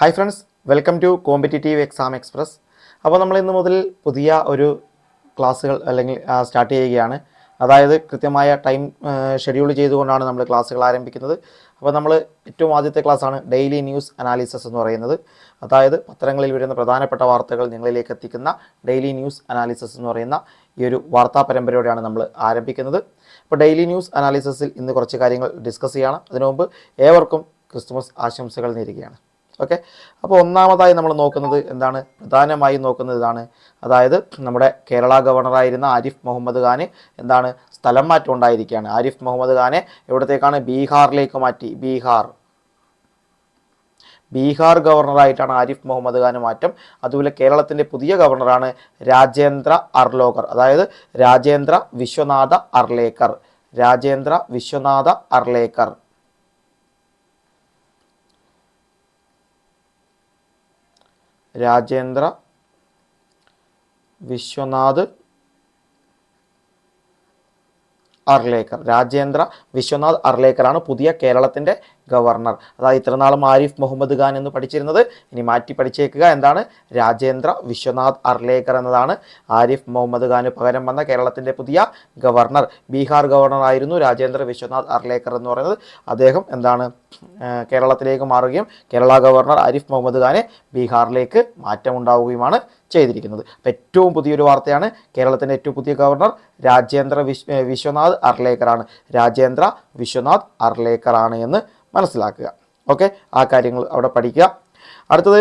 Hi friends welcome to competitive exam express. അപ്പോൾ നമ്മൾ ഇന്ന് മുതൽ പുതിയ ഒരു ക്ലാസ്സുകൾ അല്ലെങ്കിൽ സ്റ്റാർട്ട് ചെയ്യുകയാണ്. അതായത് കൃത്യമായ ടൈം ഷെഡ്യൂൾ ചെയ്തുകൊണ്ടാണ് നമ്മൾ ക്ലാസ്സുകൾ ആരംഭിക്കുന്നത്. അപ്പോൾ നമ്മൾ ഏറ്റവും ആദ്യത്തെ ക്ലാസ്സാണ് ഡെയിലി ന്യൂസ് അനാലിസിസ് എന്ന് പറയുന്നത്. അതായത് പത്രങ്ങളിൽ വരുന്ന പ്രധാനപ്പെട്ട വാർത്തകൾ നിങ്ങളിലേക്ക് എത്തിക്കുന്ന ഡെയിലി ന്യൂസ് അനാലിസിസ് എന്ന് പറയുന്ന ഈ ഒരു വാർത്താ പരമ്പരയോടെയാണ് നമ്മൾ ആരംഭിക്കുന്നത്. അപ്പോൾ ഡെയിലി ന്യൂസ് അനാലിസിസിൽ ഇന്ന് കുറച്ച് കാര്യങ്ങൾ ഡിസ്കസ് ചെയ്യണം. അതിനു മുമ്പ് ഏവർക്കും ക്രിസ്തുമസ് ആശംസകൾ നേരുകയാണ്. ഓക്കെ? അപ്പോൾ ഒന്നാമതായി നമ്മൾ നോക്കുന്നത് എന്താണ്? പ്രധാനമായി നോക്കുന്നത് ഇതാണ്. അതായത് നമ്മുടെ കേരള ഗവർണറായിരുന്ന ആരിഫ് മുഹമ്മദ് ഖാന് എന്താണ് സ്ഥലം മാറ്റം ഉണ്ടായിരിക്കുകയാണ്. ആരിഫ് മുഹമ്മദ് ഖാനെ എവിടത്തേക്കാണ്? ബീഹാറിലേക്ക് മാറ്റി. ബീഹാർ. ബീഹാർ ഗവർണറായിട്ടാണ് ആരിഫ് മുഹമ്മദ് ഖാന് മാറ്റം. അതുപോലെ കേരളത്തിന്റെ പുതിയ ഗവർണറാണ് രാജേന്ദ്ര അർലോകർ. അതായത് രാജേന്ദ്ര വിശ്വനാഥ അർലേക്കർ. രാജേന്ദ്ര വിശ്വനാഥ അർലേക്കർ. രാജേന്ദ്ര വിശ്വനാഥ് അർലേക്കർ. രാജേന്ദ്ര വിശ്വനാഥ് അർലേക്കറാണ് പുതിയ കേരളത്തിന്റെ ഗവർണർ. അതായത് ഇത്രനാളും ആരിഫ് മുഹമ്മദ് ഖാൻ എന്ന് പഠിച്ചിരുന്നത്. ഇനി മാറ്റി പഠിച്ചേക്കുക എന്താണ്? രാജേന്ദ്ര വിശ്വനാഥ് അർലേക്കർ എന്നതാണ് ആരിഫ് മുഹമ്മദ് ഖാന് പകരം വന്ന കേരളത്തിന്റെ പുതിയ ഗവർണർ. ബീഹാർ ഗവർണർ ആയിരുന്നു രാജേന്ദ്ര വിശ്വനാഥ് അർലേക്കർ എന്ന് പറയുന്നത്. അദ്ദേഹം എന്താണ്? കേരളത്തിലേക്ക് മാറുകയും കേരള ഗവർണർ ആരിഫ് മുഹമ്മദ് ഖാനെ ബീഹാറിലേക്ക് മാറ്റമുണ്ടാവുകയുമാണ് ചെയ്തിരിക്കുന്നത്. അപ്പോൾ ഏറ്റവും പുതിയൊരു വാർത്തയാണ് കേരളത്തിന്റെ ഏറ്റവും പുതിയ ഗവർണർ രാജേന്ദ്ര വിശ്വ വിശ്വനാഥ് അർലേക്കറാണ് രാജേന്ദ്ര വിശ്വനാഥ് അർലേക്കറാണ് എന്ന് മനസ്സിലാക്കുക. ഓക്കെ? ആ കാര്യങ്ങൾ അവിടെ പഠിക്കുക. അടുത്തത്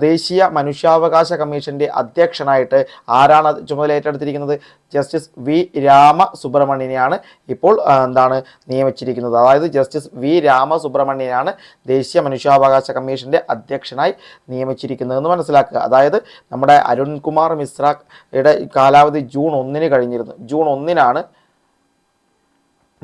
ദേശീയ മനുഷ്യാവകാശ കമ്മീഷന്റെ അധ്യക്ഷനായിട്ട് ആരാണ് ചുമതല ഏറ്റെടുത്തിരിക്കുന്നത്? Justice V. രാമ സുബ്രഹ്മണ്യനെയാണ് ഇപ്പോൾ എന്താണ് നിയമിച്ചിരിക്കുന്നത്. അതായത് ജസ്റ്റിസ് വി. രാമ സുബ്രഹ്മണ്യനാണ് ദേശീയ മനുഷ്യാവകാശ കമ്മീഷന്റെ അധ്യക്ഷനായി നിയമിച്ചിരിക്കുന്നതെന്ന് മനസ്സിലാക്കുക. അതായത് നമ്മുടെ അരുൺകുമാർ മിശ്രയുടെ കാലാവധി ജൂൺ ഒന്നിന് കഴിഞ്ഞിരുന്നു. ജൂൺ ഒന്നിനാണ്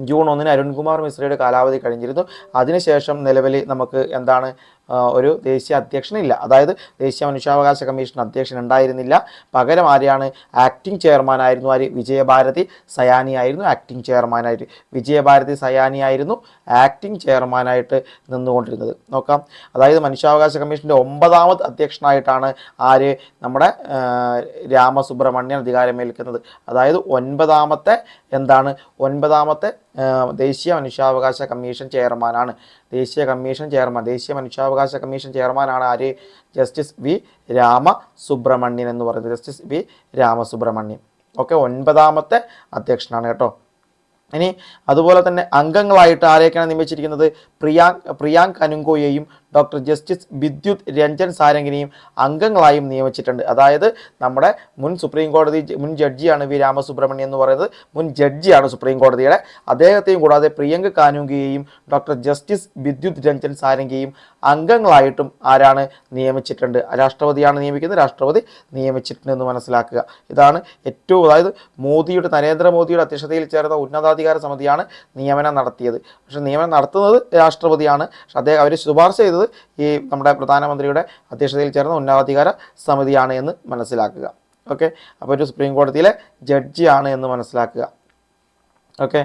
ജൂൺ ഒന്നിന് അരുൺകുമാർ മിശ്രയുടെ കാലാവധി കഴിഞ്ഞിരുന്നു. അതിനുശേഷം നിലവിൽ നമുക്ക് എന്താണ് ഒരു ദേശീയ അധ്യക്ഷനില്ല അതായത് ദേശീയ മനുഷ്യാവകാശ കമ്മീഷൻ അധ്യക്ഷൻ ഉണ്ടായിരുന്നില്ല. പകരം ആരെയാണ്? ആക്ടിംഗ് ചെയർമാനായിരുന്നു ആര്? വിജയഭാരതി സയാനി ആയിരുന്നു ആക്ടിംഗ് ചെയർമാനായിട്ട് വിജയഭാരതി സയാനി ആയിരുന്നു ആക്ടിംഗ് ചെയർമാനായിട്ട് നിന്നുകൊണ്ടിരുന്നത്. നോക്കാം. അതായത് മനുഷ്യാവകാശ കമ്മീഷന്റെ ഒമ്പതാമത് അധ്യക്ഷനായിട്ടാണ് ആര് നമ്മുടെ രാമസുബ്രഹ്മണ്യൻ അധികാരമേൽക്കുന്നത്. അതായത് ഒൻപതാമത്തെ എന്താണ്? ഒൻപതാമത്തെ ദേശീയ മനുഷ്യാവകാശ കമ്മീഷൻ ചെയർമാനാണ്. ദേശീയ കമ്മീഷൻ ചെയർമാൻ ദേശീയ മനുഷ്യാവകാശ കമ്മീഷൻ ചെയർമാനാണ് ആര്? Justice V. രാമസുബ്രഹ്മണ്യൻ എന്ന് പറയുന്നത്. Justice V. രാമസുബ്രഹ്മണ്യൻ. ഓക്കെ ഒൻപതാമത്തെ അധ്യക്ഷനാണ് കേട്ടോ. ഇനി അതുപോലെ തന്നെ അംഗങ്ങളായിട്ട് ആരെയൊക്കെയാണ് നിയമിച്ചിരിക്കുന്നത്? പ്രിയാങ്ക് പ്രിയാങ്ക് അനുങ്കോയെയും ഡോക്ടർ ജസ്റ്റിസ് വിദ്യുത് രഞ്ജൻ സാരംഗിനെയും അംഗങ്ങളായും നിയമിച്ചിട്ടുണ്ട്. അതായത് നമ്മുടെ മുൻ സുപ്രീം കോടതി മുൻ ജഡ്ജിയാണ് വി രാമസുബ്രഹ്മണ്യം എന്ന് പറയുന്നത്. മുൻ ജഡ്ജിയാണ് സുപ്രീം കോടതിയുടെ. അദ്ദേഹത്തെയും കൂടാതെ പ്രിയങ്ക കാനുങ്കയെയും ഡോക്ടർ ജസ്റ്റിസ് വിദ്യുത് രഞ്ജൻ സാരംഗിയെയും അംഗങ്ങളായിട്ടും ആരാണ് നിയമിച്ചിട്ടുണ്ട്. രാഷ്ട്രപതിയാണ് നിയമിക്കുന്നത്. രാഷ്ട്രപതി നിയമിച്ചിട്ടുണ്ടെന്ന് മനസ്സിലാക്കുക. ഇതാണ് ഏറ്റവും അതായത് മോദിയുടെ നരേന്ദ്രമോദിയുടെ അധ്യക്ഷതയിൽ ചേർന്ന ഉന്നതാധികാര സമിതിയാണ് നിയമനം നടത്തിയത്. പക്ഷേ നിയമനം നടത്തുന്നത് രാഷ്ട്രപതിയാണ് പക്ഷെ അദ്ദേഹം അവർ ശുപാർശ ചെയ്തത് ഈ നമ്മുടെ പ്രധാനമന്ത്രിയുടെ അധ്യക്ഷതയിൽ ചേർന്ന ഉന്നതാധികാര സമിതിയാണ് എന്ന് മനസ്സിലാക്കുക. ഓക്കെ? അപ്പോൾ ഒരു സുപ്രീം കോടതിയിലെ ജഡ്ജിയാണ് എന്ന് മനസ്സിലാക്കുക. ഓക്കെ?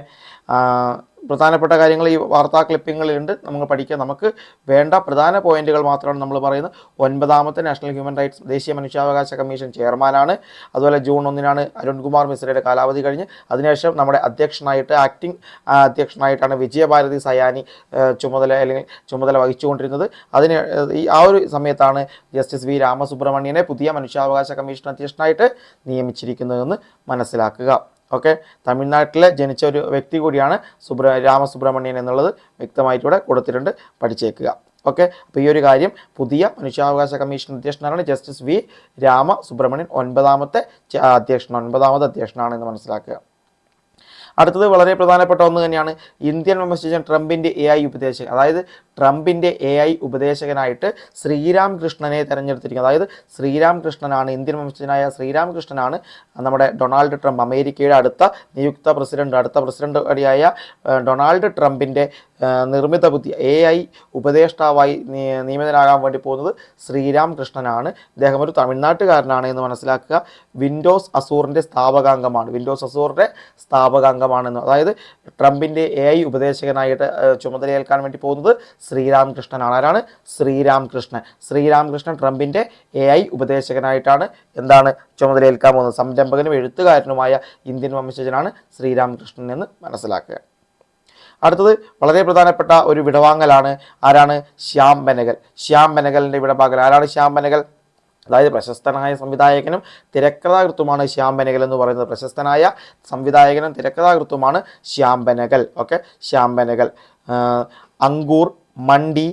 പ്രധാനപ്പെട്ട കാര്യങ്ങൾ ഈ വാർത്താ ക്ലിപ്പിങ്ങുകളിലുണ്ട് നമുക്ക് പഠിക്കാം. നമുക്ക് വേണ്ട പ്രധാന പോയിന്റുകൾ മാത്രമാണ് നമ്മൾ പറയുന്നത്. ഒൻപതാമത്തെ നാഷണൽ ഹ്യൂമൻ റൈറ്റ്സ് ദേശീയ മനുഷ്യാവകാശ കമ്മീഷൻ ചെയർമാനാണ്. അതുപോലെ ജൂൺ ഒന്നിനാണ് അരുൺകുമാർ മിശ്രയുടെ കാലാവധി കഴിഞ്ഞ്. അതിനുശേഷം നമ്മുടെ അധ്യക്ഷനായിട്ട് ആക്ടിംഗ് അധ്യക്ഷനായിട്ടാണ് വിജയഭാരതി സയാനി ചുമതല അല്ലെങ്കിൽ ചുമതല വഹിച്ചുകൊണ്ടിരുന്നത്. അതിന് ഈ ആ ഒരു സമയത്താണ് ജസ്റ്റിസ് വി രാമസുബ്രഹ്മണ്യനെ പുതിയ മനുഷ്യാവകാശ കമ്മീഷൻ അധ്യക്ഷനായിട്ട് നിയമിച്ചിരിക്കുന്നതെന്ന് മനസ്സിലാക്കുക. ഓക്കെ തമിഴ്നാട്ടിലെ ജനിച്ച ഒരു വ്യക്തി കൂടിയാണ് സുബ്ര രാമസുബ്രഹ്മണ്യൻ എന്നുള്ളത് വ്യക്തമായിട്ട് ഇവിടെ കൊടുത്തിട്ടുണ്ട്. പഠിച്ചേക്കുക. ഓക്കെ? അപ്പോൾ ഈ ഒരു കാര്യം പുതിയ മനുഷ്യാവകാശ കമ്മീഷൻ അധ്യക്ഷനാണ് ജസ്റ്റിസ് വി രാമ സുബ്രഹ്മണ്യൻ ഒൻപതാമത്തെ അധ്യക്ഷൻ ഒൻപതാമത് അധ്യക്ഷനാണെന്ന് മനസ്സിലാക്കുക. അടുത്തത് വളരെ പ്രധാനപ്പെട്ട ഒന്ന് തന്നെയാണ് ഇന്ത്യൻ വിമർശിച്ച ട്രംപിന്റെ എ ഐ ഉപദേശകൻ. അതായത് ട്രംപിന്റെ എ ഐ ഉപദേശകനായിട്ട് ശ്രീരാം കൃഷ്ണനെ തിരഞ്ഞെടുത്തിരിക്കുന്നത്. അതായത് ശ്രീരാം കൃഷ്ണനാണ് ഇന്ത്യൻ വംശജനായ ശ്രീരാം കൃഷ്ണനാണ് നമ്മുടെ ഡൊണാൾഡ് ട്രംപ് അമേരിക്കയുടെ അടുത്ത നിയുക്ത പ്രസിഡന്റ് അടുത്ത പ്രസിഡന്റ് ഏഹ്, ഡൊണാൾഡ് ട്രംപിന്റെ നിർമ്മിത ബുദ്ധി എ ഐ ഉപദേഷ്ടാവായി നിയ- നിയമിതനാകാൻ വേണ്ടി പോകുന്നത് ശ്രീരാം കൃഷ്ണനാണ് ഇദ്ദേഹം ഒരു തമിഴ്നാട്ടുകാരനാണ് എന്ന് മനസ്സിലാക്കുക. വിൻഡോസ് അസൂറിന്റെ സ്ഥാപകാംഗമാണ്. വിൻഡോസ് അസൂറിന്റെ സ്ഥാപകാംഗമാണെന്ന്. അതായത് ട്രംപിന്റെ എ ഐ ഉപദേശകനായിട്ട് ചുമതലയേൽക്കാൻ വേണ്ടി പോകുന്നത് ശ്രീരാം കൃഷ്ണനാണ് ആരാണ്? ശ്രീരാം കൃഷ്ണൻ ശ്രീരാം കൃഷ്ണൻ ട്രംപിന്റെ എ ഐ ഉപദേശകനായിട്ടാണ് എന്താണ് ചുമതലയേൽക്കാൻ പോകുന്നത്. സംരംഭകനും എഴുത്തുകാരനുമായ ഇന്ത്യൻ വംശജനാണ് ശ്രീരാം കൃഷ്ണൻ എന്ന് മനസ്സിലാക്കുക. അടുത്തത് വളരെ പ്രധാനപ്പെട്ട ഒരു വിടവാങ്ങലാണ്. ആരാണ്? ശ്യാം ബനകൽ ശ്യാം ബനകലിന്റെ വിടവാങ്ങൽ. ആരാണ് ശ്യാം ബനകൽ അതായത് പ്രശസ്തനായ സംവിധായകനും തിരക്കഥാകൃത്തുമാണ് ശ്യാം ബെനഗൽ എന്ന് പറയുന്നത്. പ്രശസ്തനായ സംവിധായകനും തിരക്കഥാകൃത്തുമാണ് ശ്യാം ബെനഗൽ ഓക്കെ? ശ്യാം ബെനഗൽ അങ്കൂർ മണ്ടി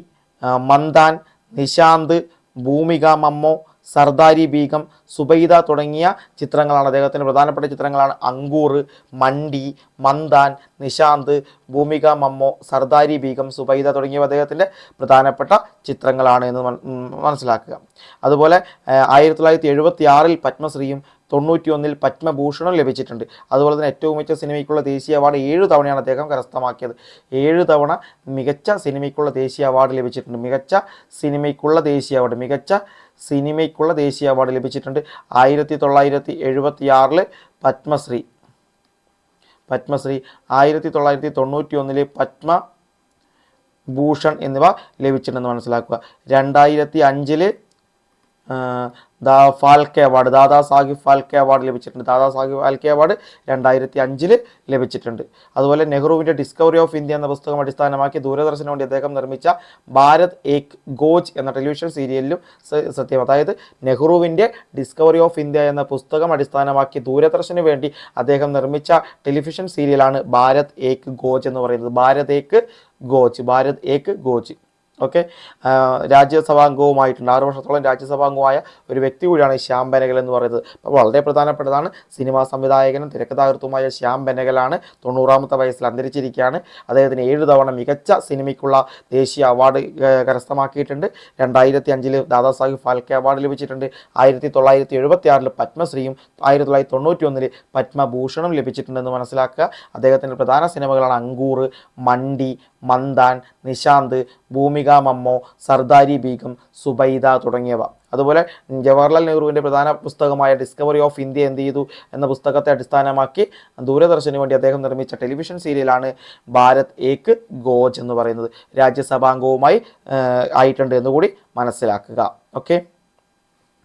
മന്ദാൻ നിശാന്ത് ഭൂമിക മമ്മോ സർദാരി ബീഗം സുബൈദ തുടങ്ങിയ ചിത്രങ്ങളാണ്. അദ്ദേഹത്തിന്റെ പ്രധാനപ്പെട്ട ചിത്രങ്ങളാണ് അങ്കൂർ മണ്ടി മന്ദാൻ നിശാന്ത് ഭൂമിക മമ്മോ സർദാരി ബീഗം സുബൈദ തുടങ്ങിയവ അദ്ദേഹത്തിന്റെ പ്രധാനപ്പെട്ട ചിത്രങ്ങളാണ് എന്ന് മനസ്സിലാക്കുക. അതുപോലെ ആയിരത്തി തൊള്ളായിരത്തി എഴുപത്തി ആറിൽ പത്മശ്രീയും തൊണ്ണൂറ്റി ഒന്നിൽ പത്മഭൂഷണം ലഭിച്ചിട്ടുണ്ട്. അതുപോലെ തന്നെ ഏറ്റവും മികച്ച സിനിമയ്ക്കുള്ള ദേശീയ അവാർഡ് ഏഴ് തവണയാണ് അദ്ദേഹം കരസ്ഥമാക്കിയത്. ഏഴ് തവണ മികച്ച സിനിമയ്ക്കുള്ള ദേശീയ അവാർഡ് ലഭിച്ചിട്ടുണ്ട്. മികച്ച സിനിമയ്ക്കുള്ള ദേശീയ അവാർഡ് മികച്ച സിനിമയ്ക്കുള്ള ദേശീയ അവാർഡ് ലഭിച്ചിട്ടുണ്ട്. ആയിരത്തി തൊള്ളായിരത്തി എഴുപത്തി ആറിൽ പത്മശ്രീ. പത്മശ്രീ. ആയിരത്തി തൊള്ളായിരത്തി തൊണ്ണൂറ്റി ഒന്നിലെ പത്മ ഭൂഷൺ എന്നിവ ലഭിച്ചിട്ടുണ്ടെന്ന് മനസ്സിലാക്കുക. രണ്ടായിരത്തി അഞ്ചിൽ ദാ ഫാൽക്കെ അവാർഡ് ദാദാ സാഹിബ് ഫാൽക്കെ അവാർഡ് ലഭിച്ചിട്ടുണ്ട്. ദാദാ സാഹിബ് ഫാൽക്കെ അവാർഡ് രണ്ടായിരത്തി അഞ്ചിൽ ലഭിച്ചിട്ടുണ്ട്. അതുപോലെ നെഹ്റുവിന്റെ ഡിസ്കവറി ഓഫ് ഇന്ത്യ എന്ന പുസ്തകം അടിസ്ഥാനമാക്കി ദൂരദർശന് വേണ്ടി അദ്ദേഹം നിർമ്മിച്ച ഭാരത് ഏക് ഗോജ് എന്ന ടെലിവിഷൻ സീരിയലിലും സത്യം. അതായത് നെഹ്റുവിന്റെ ഡിസ്കവറി ഓഫ് ഇന്ത്യ എന്ന പുസ്തകം അടിസ്ഥാനമാക്കി ദൂരദർശന് വേണ്ടി അദ്ദേഹം നിർമ്മിച്ച ടെലിവിഷൻ സീരിയലാണ് ഭാരത് ഏക് ഗോജ് എന്ന് പറയുന്നത്. ഭാരത് ഏക് ഗോജ് ഭാരത് ഏക് ഗോജ്. ഓക്കെ? രാജ്യസഭാംഗവുമായിട്ടുണ്ട്. ആറു വർഷത്തോളം രാജ്യസഭാംഗമായ ഒരു വ്യക്തി കൂടിയാണ് ശ്യാം ബെനഗൽ എന്ന് പറയുന്നത്. അപ്പോൾ വളരെ പ്രധാനപ്പെട്ടതാണ്. സിനിമാ സംവിധായകനും തിരക്കഥാകൃത്തുമായ ശ്യാം ബെനഗലാണ് തൊണ്ണൂറാമത്തെ വയസ്സിൽ അന്തരിച്ചിരിക്കുകയാണ്. അദ്ദേഹത്തിന് ഏഴ് തവണ മികച്ച സിനിമയ്ക്കുള്ള ദേശീയ അവാർഡ് കരസ്ഥമാക്കിയിട്ടുണ്ട്. രണ്ടായിരത്തി അഞ്ചിൽ ദാദാസാഹിബ് ഫാൽക്കെ അവാർഡ് ലഭിച്ചിട്ടുണ്ട്. ആയിരത്തി തൊള്ളായിരത്തി എഴുപത്തി ആറിൽ പത്മശ്രീയും ആയിരത്തി തൊള്ളായിരത്തി തൊണ്ണൂറ്റി ഒന്നിൽ പത്മഭൂഷണം ലഭിച്ചിട്ടുണ്ടെന്ന് മനസ്സിലാക്കുക. അദ്ദേഹത്തിന്റെ പ്രധാന സിനിമകളാണ് അങ്കൂർ മണ്ടി മന്ദാൻ നിശാന്ത് ഭൂമിക മമ്മോ സർദാരി ബീഗം സുബൈദ തുടങ്ങിയവ. അതുപോലെ ജവഹർലാൽ നെഹ്റുവിന്റെ പ്രധാന പുസ്തകമായ ഡിസ്കവറി ഓഫ് ഇന്ത്യ എന്ത് ചെയ്തു എന്ന പുസ്തകത്തെ അടിസ്ഥാനമാക്കി ദൂരദർശന് വേണ്ടി അദ്ദേഹം നിർമ്മിച്ച ടെലിവിഷൻ സീരിയലാണ് ഭാരത് ഏക് ഗോജ് എന്ന് പറയുന്നത്. രാജ്യസഭാംഗവുമായി ആയിട്ടുണ്ട് എന്നുകൂടി മനസ്സിലാക്കുക. ഓക്കെ?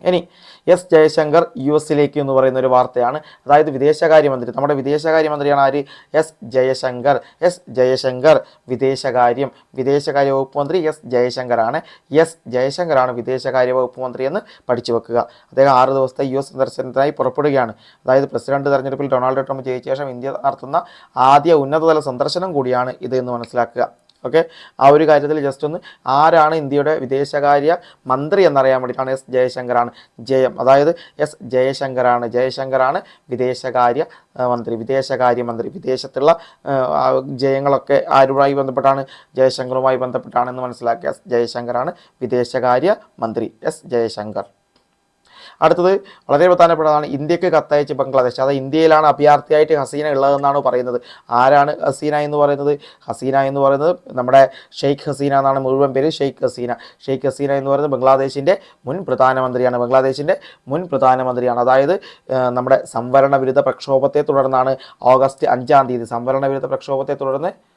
ഇനി എസ് ജയശങ്കർ യു എസിലേക്ക് എന്ന് പറയുന്ന ഒരു വാർത്തയാണ്. അതായത് വിദേശകാര്യമന്ത്രി നമ്മുടെ വിദേശകാര്യമന്ത്രിയാണ് ആര്? എസ് ജയശങ്കർ. എസ് ജയശങ്കർ വിദേശകാര്യം വിദേശകാര്യ വകുപ്പ് മന്ത്രി എസ് ജയശങ്കറാണ്. എസ് ജയശങ്കറാണ് വിദേശകാര്യ വകുപ്പ് മന്ത്രി എന്ന് പഠിച്ചു വെക്കുക. അദ്ദേഹം ആറ് ദിവസത്തെ യു എസ് സന്ദർശനത്തിനായി പുറപ്പെടുകയാണ്. അതായത് പ്രസിഡന്റ് തെരഞ്ഞെടുപ്പിൽ ഡൊണാൾഡ് ട്രംപ് ജയിച്ച ശേഷം ഇന്ത്യ നടത്തുന്ന ആദ്യ ഉന്നതതല സന്ദർശനം കൂടിയാണ് ഇത് എന്ന് മനസ്സിലാക്കുക. ഓക്കെ? ആ ഒരു കാര്യത്തിൽ ജസ്റ്റ് ഒന്ന് ആരാണ് ഇന്ത്യയുടെ വിദേശകാര്യ മന്ത്രി എന്നറിയാൻ വേണ്ടിയിട്ടാണ് എസ് ജയശങ്കറാണ് ജയം. അതായത് എസ് ജയശങ്കറാണ്. ജയശങ്കറാണ് വിദേശകാര്യ മന്ത്രി വിദേശകാര്യ മന്ത്രി. വിദേശത്തുള്ള ജയങ്ങളൊക്കെ ആരുമായി ബന്ധപ്പെട്ടാണ്? ജയശങ്കറുമായി ബന്ധപ്പെട്ടാണെന്ന് മനസ്സിലാക്കിയ എസ് ജയശങ്കറാണ് വിദേശകാര്യ മന്ത്രി. എസ് ജയശങ്കർ. അടുത്തത് വളരെ പ്രധാനപ്പെട്ടതാണ് ഇന്ത്യയ്ക്ക് കത്തയച്ച് ബംഗ്ലാദേശ്. അതായത് ഇന്ത്യയിലാണ് അഭയാർത്ഥിയായിട്ട് ഹസീന ഉള്ളതെന്നാണ് പറയുന്നത്. ആരാണ് ഹസീന എന്ന് പറയുന്നത്? ഹസീന എന്ന് പറയുന്നത് നമ്മുടെ ഷെയ്ഖ് ഹസീന എന്നാണ് മുഴുവൻ പേര് ഷെയ്ഖ് ഹസീന. ഷെയ്ഖ് ഹസീന എന്ന് പറയുന്നത് ബംഗ്ലാദേശിന്റെ മുൻ പ്രധാനമന്ത്രിയാണ്. ബംഗ്ലാദേശിന്റെ മുൻ പ്രധാനമന്ത്രിയാണ്. അതായത് നമ്മുടെ സംവരണ വിരുദ്ധ പ്രക്ഷോഭത്തെ തുടർന്നാണ് ഓഗസ്റ്റ് അഞ്ചാം തീയതി. സംവരണ വിരുദ്ധ പ്രക്ഷോഭത്തെ തുടർന്ന്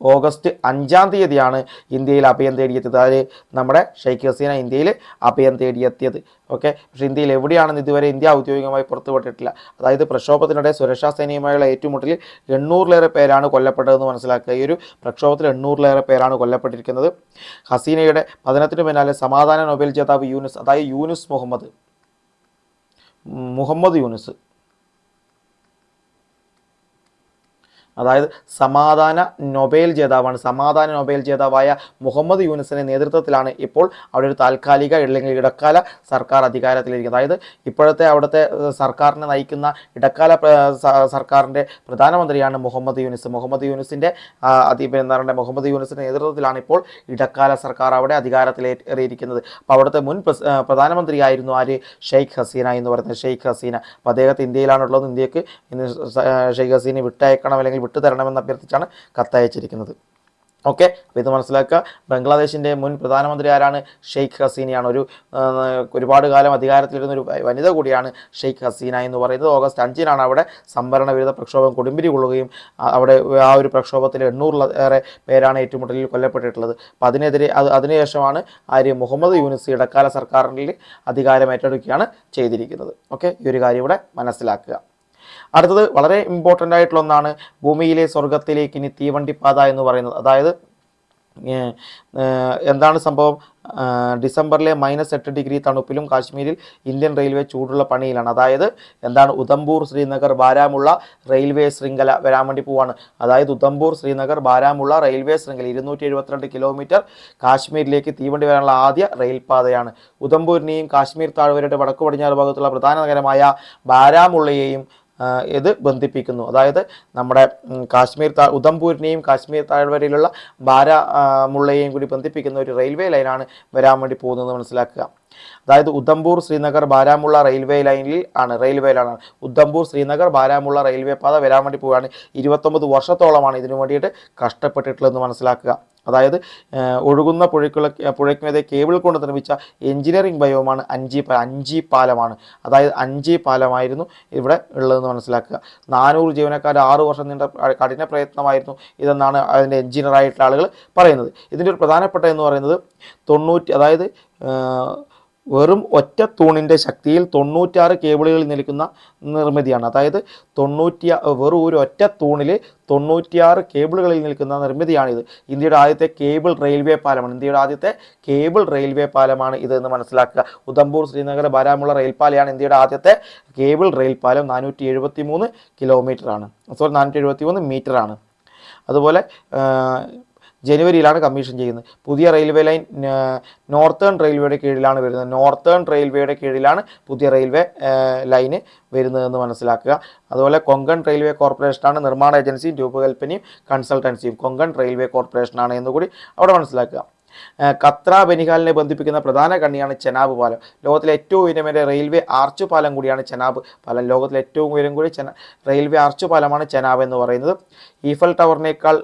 ഓഗസ്റ്റ് അഞ്ചാം തീയതിയാണ് ഇന്ത്യയിൽ അഭയം തേടിയെത്തിയത്. അതായത് നമ്മുടെ ഷെയ്ഖ് ഹസീന ഇന്ത്യയിൽ അഭയം തേടിയെത്തിയത്. ഓക്കെ? പക്ഷേ ഇന്ത്യയിൽ എവിടെയാണെന്ന് ഇതുവരെ ഇന്ത്യ ഔദ്യോഗികമായി പുറത്തുവിട്ടിട്ടില്ല. അതായത് പ്രക്ഷോഭത്തിനിടെ സുരക്ഷാ സേനയുമായുള്ള ഏറ്റുമുട്ടലിൽ എണ്ണൂറിലേറെ പേരാണ് കൊല്ലപ്പെട്ടതെന്ന് മനസ്സിലാക്കുക. ഈ ഒരു പ്രക്ഷോഭത്തിൽ എണ്ണൂറിലേറെ പേരാണ് കൊല്ലപ്പെട്ടിരിക്കുന്നത്. ഹസീനയുടെ പതനത്തിന് പിന്നാലെ സമാധാന നൊബേൽ ജേതാവ് യൂനുസ് അതായത് യൂനുസ് മുഹമ്മദ്. മുഹമ്മദ് യൂനുസ്. അതായത് സമാധാന നൊബേൽ ജേതാവാണ്. സമാധാന നൊബേൽ ജേതാവായ മുഹമ്മദ് യൂനിസിന്റെ നേതൃത്വത്തിലാണ് ഇപ്പോൾ അവിടെ ഒരു താൽക്കാലിക അല്ലെങ്കിൽ ഇടക്കാല സർക്കാർ അധികാരത്തിലിരിക്കുന്നത്. അതായത് ഇപ്പോഴത്തെ അവിടുത്തെ സർക്കാരിനെ നയിക്കുന്ന ഇടക്കാല സർക്കാരിന്റെ പ്രധാനമന്ത്രിയാണ് മുഹമ്മദ് യൂനിസ്. മുഹമ്മദ് യൂനിസിന്റെ അതി എന്താണ് പറയുക മുഹമ്മദ് യൂനിസിന്റെ നേതൃത്വത്തിലാണ് ഇപ്പോൾ ഇടക്കാല സർക്കാർ അവിടെ അധികാരത്തിലേറിയിരിക്കുന്നത് അപ്പോൾ അവിടുത്തെ മുൻ പ്രധാനമന്ത്രിയായിരുന്നു ആര്? ഷെയ്ഖ് ഹസീന എന്ന് പറയുന്നത്. ഷെയ്ഖ് ഹസീന. അപ്പോൾ അദ്ദേഹത്തെ ഇന്ത്യയിലാണുള്ളത്. ഇന്ത്യയ്ക്ക് ഷെയ്ഖ് ഹസീനെ വിട്ടയക്കണം അല്ലെങ്കിൽ വിട്ടുതരണമെന്ന് അഭ്യർത്ഥിച്ചാണ് കത്തയച്ചിരിക്കുന്നത്. ഓക്കെ അപ്പോൾ ഇത് മനസ്സിലാക്കുക. ബംഗ്ലാദേശിന്റെ മുൻ പ്രധാനമന്ത്രി ആരാണ്? ഷെയ്ഖ് ഹസീനയാണ്. ഒരു ഒരുപാട് കാലം അധികാരത്തിലിരുന്ന ഒരു വനിത കൂടിയാണ് ഷെയ്ഖ് ഹസീന എന്ന് പറയുന്നത്. ഓഗസ്റ്റ് അഞ്ചിനാണ് അവിടെ സംവരണ വിരുദ്ധ പ്രക്ഷോഭം കൊടുമ്പിരി കൊള്ളുകയും അവിടെ ആ ഒരു പ്രക്ഷോഭത്തിൽ എണ്ണൂറിലേറെ പേരാണ് ഏറ്റുമുട്ടലിൽ കൊല്ലപ്പെട്ടിട്ടുള്ളത്. അപ്പോൾ അതിനെതിരെ അത് അതിനുശേഷമാണ് ആര്യ മുഹമ്മദ് യൂനിസ് ഇടക്കാല സർക്കാരിൽ അധികാരം ഏറ്റെടുക്കുകയാണ് ചെയ്തിരിക്കുന്നത്. ഓക്കെ ഈ ഒരു കാര്യം ഇവിടെ മനസ്സിലാക്കുക. അടുത്തത് വളരെ ഇമ്പോർട്ടന്റ് ആയിട്ടുള്ള ഒന്നാണ് ഭൂമിയിലെ സ്വർഗത്തിലേക്ക് ഇനി തീവണ്ടിപ്പാത എന്ന് പറയുന്നത്. അതായത് എന്താണ് സംഭവം? ഡിസംബറിലെ മൈനസ് എട്ട് ഡിഗ്രി തണുപ്പിലും കാശ്മീരിൽ ഇന്ത്യൻ റെയിൽവേ ചൂടുള്ള പണിയിലാണ്. അതായത് എന്താണ് ഉദംപൂർ ശ്രീനഗർ ബാരാമുള്ള റെയിൽവേ ശൃംഖല വരാൻ വേണ്ടി പോവാണ്. അതായത് ഉദംപൂർ ശ്രീനഗർ ബാരാമുള്ള റെയിൽവേ ശൃംഖല ഇരുന്നൂറ്റി എഴുപത്തിരണ്ട് കിലോമീറ്റർ കാശ്മീരിലേക്ക് തീവണ്ടി വരാനുള്ള ആദ്യ റെയിൽപാതയാണ് ഉദംപൂരിനെയും കാശ്മീർ താഴ്വരയുടെ വടക്കു പടിഞ്ഞാറ് ഭാഗത്തുള്ള പ്രധാന നഗരമായ ബാരാമുള്ളയെയും ഇത് ബന്ധിപ്പിക്കുന്നു. അതായത് നമ്മുടെ കാശ്മീർ താ ഉധംപൂരിനെയും കാശ്മീർ താഴ്വരയിലുള്ള ബാര ആ, മുള്ളയെയും കൂടി ബന്ധിപ്പിക്കുന്ന ഒരു റെയിൽവേ ലൈനാണ് വരാൻ വേണ്ടി പോകുന്നത് മനസ്സിലാക്കുക. അതായത് ഉദംപൂർ ശ്രീനഗർ ബാരാമുള്ള റെയിൽവേ ലൈനിൽ ആണ് റെയിൽവേ ലൈനാണ്. ഉദംപൂർ ശ്രീനഗർ ബാരാമുള്ള റെയിൽവേ പാത വരാൻ വേണ്ടി പോവുകയാണ്. ഇരുപത്തൊമ്പത് വർഷത്തോളമാണ് ഇതിനു വേണ്ടിയിട്ട് കഷ്ടപ്പെട്ടിട്ടുള്ളതെന്ന് മനസ്സിലാക്കുക. അതായത് ഒഴുകുന്ന പുഴയ്ക്കുള്ള പുഴയ്ക്കുമേതെ കേബിൾ കൊണ്ട് നിർമ്മിച്ച എഞ്ചിനീയറിംഗ് ബയോമാണ് അഞ്ചി അഞ്ചി പാലമാണ്. അതായത് അഞ്ചി പാലമായിരുന്നു ഇവിടെ ഉള്ളതെന്ന് മനസ്സിലാക്കുക. നാനൂറ് ജീവനക്കാർ ആറു വർഷം നീണ്ട കഠിന പ്രയത്നമായിരുന്നു ഇതെന്നാണ് അതിന്റെ എഞ്ചിനീയറായിട്ടുള്ള ആളുകൾ പറയുന്നത്. ഇതിന്റെ ഒരു പ്രധാനപ്പെട്ട എന്ന് പറയുന്നത് തൊണ്ണൂറ്റി അതായത് വെറും ഒറ്റ തൂണിന്റെ ശക്തിയിൽ തൊണ്ണൂറ്റാറ് കേബിളുകളിൽ നിൽക്കുന്ന നിർമ്മിതിയാണ്. അതായത് തൊണ്ണൂറ്റി വെറും ഒരു ഒറ്റ തൂണിൽ തൊണ്ണൂറ്റിയാറ് കേബിളുകളിൽ നിൽക്കുന്ന നിർമ്മിതിയാണിത്. ഇന്ത്യയുടെ ആദ്യത്തെ കേബിൾ റെയിൽവേ പാലമാണ്. ഇന്ത്യയുടെ ആദ്യത്തെ കേബിൾ റെയിൽവേ പാലമാണ് ഇത് എന്ന് മനസ്സിലാക്കുക. ഉദംപൂർ ശ്രീനഗർ ബാരാമുള്ള റെയിൽപാലയാണ് ഇന്ത്യയുടെ ആദ്യത്തെ കേബിൾ റെയിൽ പാലം നാനൂറ്റി എഴുപത്തി മൂന്ന് കിലോമീറ്ററാണ്. സോറി നാനൂറ്റി എഴുപത്തി മൂന്ന് മീറ്ററാണ്. അതുപോലെ ജനുവരിയിലാണ് കമ്മീഷൻ ചെയ്യുന്നത്. പുതിയ റെയിൽവേ ലൈൻ നോർത്തേൺ റെയിൽവേയുടെ കീഴിലാണ് വരുന്നത്. നോർത്തേൺ റെയിൽവേയുടെ കീഴിലാണ് പുതിയ റെയിൽവേ ലൈന് വരുന്നതെന്ന് മനസ്സിലാക്കുക. അതുപോലെ കൊങ്കൺ റെയിൽവേ കോർപ്പറേഷനാണ് നിർമ്മാണ ഏജൻസിയും രൂപകൽപ്പനയും കൺസൾട്ടൻസിയും. കൊങ്കൺ റെയിൽവേ കോർപ്പറേഷനാണ് എന്നുകൂടി അവിടെ മനസ്സിലാക്കുക. കത്ര ബനിഹാലിനെ ബന്ധിപ്പിക്കുന്ന പ്രധാന കണ്ണിയാണ് ചെനാബ് പാലം. ലോകത്തിലെ ഏറ്റവും ഉയരമേറെ റെയിൽവേ ആർച്ച് പാലം കൂടിയാണ് ചെനാബ് പാലം. ലോകത്തിലെ ഏറ്റവും ഉയരം കൂടി ചെന റെയിൽവേ ആർച്ച് പാലമാണ് ചെനാബ് എന്ന് പറയുന്നത്. ഈഫൽ ടവറിനേക്കാൾ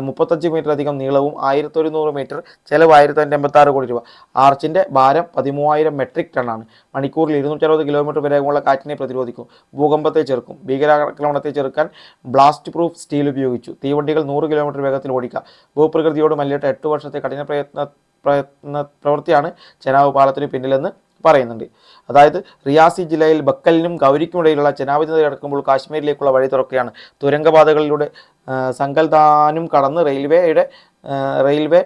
മുപ്പത്തഞ്ച് മീറ്റർ അധികം നീളവും ആയിരത്തി ഒരുന്നൂറ് മീറ്റർ ചെലവ് ആയിരത്തി അഞ്ഞൂറ്റി എൺപത്തി ആറ് കോടി രൂപ. ആർച്ചിന്റെ ഭാരം പതിമൂവായിരം മെട്രിക് ടണ്ണാണ് മണിക്കൂറിൽ ഇരുന്നൂറ്റി അറുപത് കിലോമീറ്റർ വേഗമുള്ള കാറ്റിനെ പ്രതിരോധിക്കും. ഭൂകമ്പത്തെ ചെറുക്കും. ഭീകരാക്രമണത്തെ ചെറുക്കാൻ ബ്ലാസ്റ്റ് പ്രൂഫ് സ്റ്റീൽ ഉപയോഗിച്ചു. തീവണ്ടികൾ നൂറ് കിലോമീറ്റർ വേഗത്തിൽ ഓടിക്കുക ഭൂപ്രകൃതിയോട് മല്ലിട്ട് എട്ട് വർഷത്തെ കഠിന പ്രയത്ന പ്രയത്ന പ്രവൃത്തിയാണ് ചെനാവ് പാലത്തിന് പിന്നിലെന്ന് പറയുന്നുണ്ട്. അതായത് റിയാസി ജില്ലയിൽ ബക്കലിനും ഗൗരിക്കും ഇടയിലുള്ള ചെനാബ് നദി കടക്കുമ്പോൾ കാശ്മീരിലേക്കുള്ള വഴി തുറക്കുകയാണ്. തുരങ്കപാതകളിലൂടെ സങ്കൽദാനും കടന്ന് റെയിൽവേയുടെ റെയിൽവേ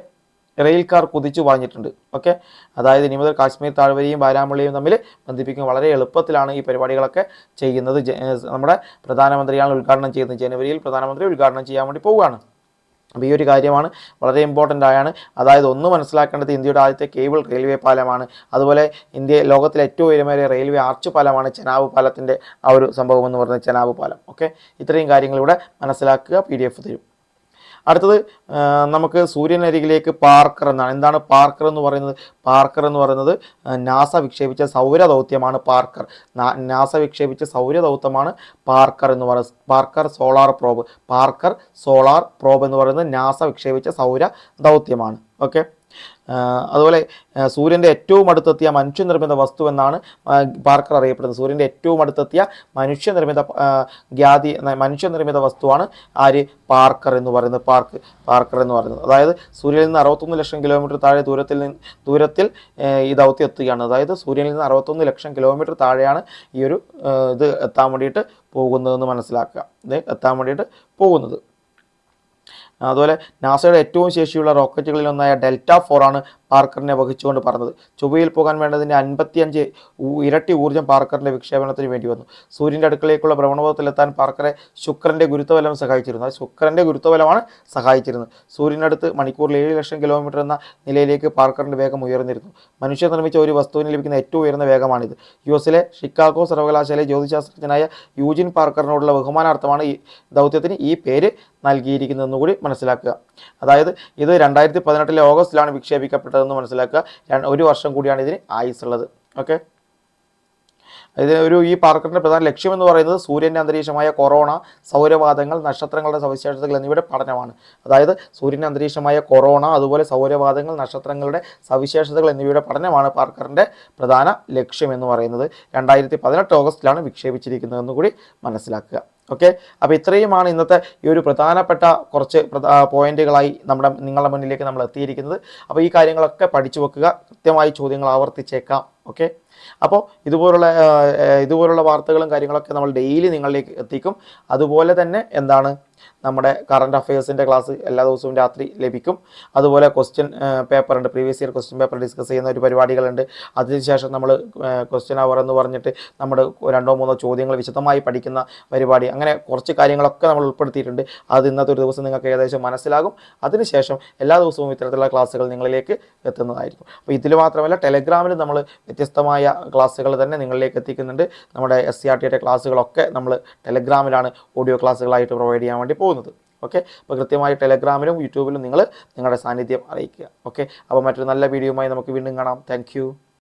റെയിൽ കാർ കുതിച്ചു വാങ്ങിയിട്ടുണ്ട് ഓക്കെ? അതായത് ഇനി മുതൽ കാശ്മീർ താഴ്വരയും ബാരാമുള്ളയും തമ്മിൽ ബന്ധിപ്പിക്കും. വളരെ എളുപ്പത്തിലാണ് ഈ പരിപാടികളൊക്കെ ചെയ്യുന്നത്. നമ്മുടെ പ്രധാനമന്ത്രിയാണ് ഉദ്ഘാടനം ചെയ്യുന്നത്. ജനുവരിയിൽ പ്രധാനമന്ത്രി ഉദ്ഘാടനം ചെയ്യാൻ വേണ്ടി പോവുകയാണ്. അപ്പോൾ ഈ ഒരു കാര്യമാണ് വളരെ ഇമ്പോർട്ടന്റ് ആയാണ്. അതായത് ഒന്ന് മനസ്സിലാക്കേണ്ടത് ഇന്ത്യയുടെ ആദ്യത്തെ കേബിൾ റെയിൽവേ പാലമാണ്. അതുപോലെ ഇന്ത്യ ലോകത്തിലെ ഏറ്റവും ഉയരമേറിയ റെയിൽവേ ആർച്ച് പാലമാണ് ചെനാബ് പാലത്തിന്റെ ആ ഒരു സംഭവം എന്ന് പറയുന്നത് ചെനാബ് പാലം. ഓക്കെ ഇത്രയും കാര്യങ്ങൾ ഇവിടെ മനസ്സിലാക്കുക പി ഡി എഫ് തരും. അടുത്തത് നമുക്ക് സൂര്യനരികിലേക്ക് പാർക്കർ എന്നാണ്. എന്താണ് പാർക്കർ എന്ന് പറയുന്നത്? പാർക്കർ എന്ന് പറയുന്നത് നാസ വിക്ഷേപിച്ച സൗരദൗത്യമാണ് പാർക്കർ. നാസ വിക്ഷേപിച്ച സൗരദൗത്യമാണ് പാർക്കർ എന്ന് പറയുന്നത് Parker solar probe Parker solar probe എന്ന് പറയുന്നത് നാസ വിക്ഷേപിച്ച സൗര ദൗത്യമാണ്. ഓക്കെ? അതുപോലെ സൂര്യന്റെ ഏറ്റവും അടുത്തെത്തിയ മനുഷ്യനിർമ്മിത വസ്തു എന്നാണ് പാർക്കർ അറിയപ്പെടുന്നത്. സൂര്യന്റെ ഏറ്റവും അടുത്തെത്തിയ മനുഷ്യനിർമ്മിത ഖ്യാതി മനുഷ്യനിർമ്മിത വസ്തുവാണ് ആര്? പാർക്കർ എന്ന് പറയുന്നത്. പാർക്ക് പാർക്കർ എന്ന് പറയുന്നത്. അതായത് സൂര്യനിൽ നിന്ന് അറുപത്തൊന്ന് ലക്ഷം കിലോമീറ്റർ താഴെ ദൂരത്തിൽ നിന്ന് ദൂരത്തിൽ ഈ ദൗത്യം എത്തുകയാണ്. അതായത് സൂര്യനിൽ നിന്ന് അറുപത്തൊന്ന് ലക്ഷം കിലോമീറ്റർ താഴെയാണ് ഈ ഒരു ഇത് എത്താൻ വേണ്ടിയിട്ട് പോകുന്നതെന്ന് മനസ്സിലാക്കുക. ഇത് എത്താൻ വേണ്ടിയിട്ട് പോകുന്നത്. അതുപോലെ നാസയുടെ ഏറ്റവും ശേഷിയുള്ള റോക്കറ്റുകളിൽ ഒന്നായ ഡെൽറ്റ ഫോർ ആണ് പാർക്കറിനെ വഹിച്ചുകൊണ്ട് പറഞ്ഞത്. ചൊവ്വയിൽ പോകാൻ വേണ്ടതിന്റെ അൻപത്തിയഞ്ച് ഇരട്ടി ഊർജം പാർക്കറിന്റെ വിക്ഷേപണത്തിന് വേണ്ടി വന്നു. സൂര്യന്റെ അടുക്കളയിലേക്കുള്ള ഭ്രമണപഥത്തിലെത്താൻ പാർക്കറെ ശുക്രന്റെ ഗുരുത്വബലം സഹായിച്ചിരുന്നു. അത് ശുക്രന്റെ ഗുരുത്വബലമാണ് സഹായിച്ചിരുന്നത്. സൂര്യനടുത്ത് മണിക്കൂറിൽ ഏഴ് ലക്ഷം കിലോമീറ്റർ എന്ന നിലയിലേക്ക് പാർക്കറിന്റെ വേഗം ഉയർന്നിരുന്നു. മനുഷ്യ നിർമ്മിച്ച ഒരു വസ്തുവിന് ലഭിക്കുന്ന ഏറ്റവും ഉയർന്ന വേഗമാണിത്. യു എസിലെ ഷിക്കാഗോ സർവകലാശാലയിലെ ജ്യോതിശാസ്ത്രജ്ഞനായ യൂജിൻ പാർക്കറിനോടുള്ള ബഹുമാനാർത്ഥമാണ് ഈ ദൗത്യത്തിന് ഈ പേര് നൽകിയിരിക്കുന്നതെന്ന് കൂടി മനസ്സിലാക്കുക. അതായത് ഇത് രണ്ടായിരത്തി പതിനെട്ടിലെ ഓഗസ്റ്റിലാണ് വിക്ഷേപിക്കപ്പെട്ടതെന്ന് മനസ്സിലാക്കുക. ഒരു വർഷം കൂടിയാണ് ഇതിന് ആയുസ് ഉള്ളത് ഓക്കെ ഇത് ഒരു ഈ പാർക്കറിന്റെ പ്രധാന ലക്ഷ്യം എന്ന് പറയുന്നത് സൂര്യന്റെ അന്തരീക്ഷമായ കൊറോണ സൗരവാതങ്ങൾ നക്ഷത്രങ്ങളുടെ സവിശേഷതകൾ എന്നിവയുടെ പഠനമാണ്. അതായത് സൂര്യന്റെ അന്തരീക്ഷമായ കൊറോണ അതുപോലെ സൗരവാതങ്ങൾ നക്ഷത്രങ്ങളുടെ സവിശേഷതകൾ എന്നിവയുടെ പഠനമാണ് പാർക്കറിന്റെ പ്രധാന ലക്ഷ്യം എന്ന് പറയുന്നത്. രണ്ടായിരത്തി പതിനെട്ട് ഓഗസ്റ്റിലാണ് വിക്ഷേപിച്ചിരിക്കുന്നതെന്ന് കൂടി മനസ്സിലാക്കുക. ഓക്കെ? അപ്പോൾ ഇത്രയുമാണ് ഇന്നത്തെ ഈ ഒരു പ്രധാനപ്പെട്ട കുറച്ച് പോയിന്റുകളായി നമ്മുടെ നിങ്ങളുടെ മുന്നിലേക്ക് നമ്മൾ എത്തിയിരിക്കുന്നത്. അപ്പോൾ ഈ കാര്യങ്ങളൊക്കെ പഠിച്ചു വെക്കുക. കൃത്യമായി ചോദ്യങ്ങൾ ആവർത്തിച്ചേക്കാം. ഓക്കെ? അപ്പോൾ ഇതുപോലുള്ള ഇതുപോലുള്ള വാർത്തകളും കാര്യങ്ങളൊക്കെ നമ്മൾ ഡെയിലി നിങ്ങളിലേക്ക് എത്തിക്കും. അതുപോലെ തന്നെ എന്താണ് നമ്മുടെ കറണ്ട് അഫയേഴ്സിന്റെ ക്ലാസ് എല്ലാ ദിവസവും രാത്രി ലഭിക്കും. അതുപോലെ ക്വസ്റ്റ്യൻ പേപ്പർ ഉണ്ട്. Previous year question paper discuss ചെയ്യുന്ന ഒരു പരിപാടികളുണ്ട്. അതിനുശേഷം നമ്മൾ ക്വസ്റ്റ്യൻ അവർ എന്ന് പറഞ്ഞിട്ട് നമ്മൾ രണ്ടോ മൂന്നോ ചോദ്യങ്ങൾ വിശദമായി പഠിക്കുന്ന പരിപാടി. അങ്ങനെ കുറച്ച് കാര്യങ്ങളൊക്കെ നമ്മൾ ഉൾപ്പെടുത്തിയിട്ടുണ്ട്. അത് ഇന്നത്തെ ഒരു ദിവസം നിങ്ങൾക്ക് ഏകദേശം മനസ്സിലാകും. അതിനുശേഷം എല്ലാ ദിവസവും ഇത്തരത്തിലുള്ള ക്ലാസ്സുകൾ നിങ്ങളിലേക്ക് എത്തുന്നതായിരിക്കും. അപ്പോൾ ഇതിൽ മാത്രമല്ല ടെലഗ്രാമിൽ നമ്മൾ വ്യത്യസ്തമായ ക്ലാസ്സുകൾ തന്നെ നിങ്ങളിലേക്ക് എത്തിക്കുന്നുണ്ട്. നമ്മുടെ എസ് സി ആർ ടിയുടെ ക്ലാസ്സുകളൊക്കെ നമ്മൾ ടെലഗ്രാമിലാണ് ഓഡിയോ ക്ലാസ്സുകളായിട്ട് പ്രൊവൈഡ് ചെയ്യാൻ വേണ്ടി പോകുന്നത്. ഓക്കെ അപ്പോൾ കൃത്യമായി ടെലഗ്രാമിലും യൂട്യൂബിലും നിങ്ങൾ നിങ്ങളുടെ സാന്നിധ്യം അറിയിക്കുക. ഓക്കെ അപ്പോൾ മറ്റൊരു നല്ല വീഡിയോയുമായി നമുക്ക് വീണ്ടും കാണാം. താങ്ക്